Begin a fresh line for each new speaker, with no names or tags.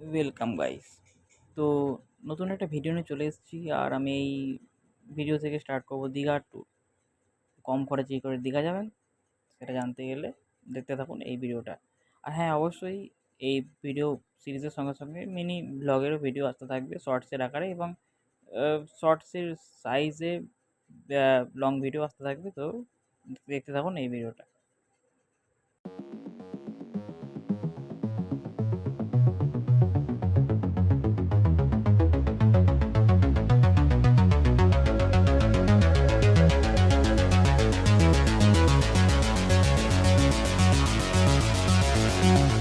Welcome guys তো নতুন একটা ভিডিও নিয়ে চলে এসেছি, আর আমি এই ভিডিও থেকে স্টার্ট করব দীঘার ট্যুর কম খরচে করে দীঘা যাবেন, সেটা জানতে গেলে দেখতে থাকুন এই ভিডিওটা আর হ্যাঁ অবশ্যই এই ভিডিও সিরিজের সঙ্গে সঙ্গে মিনি ব্লগেরও ভিডিও আসতে থাকবে শর্টসের আকারে এবং শর্টসের সাইজে লং ভিডিও আসতে থাকবে। তো দেখতে থাকুন এই ভিডিওটা Thank you.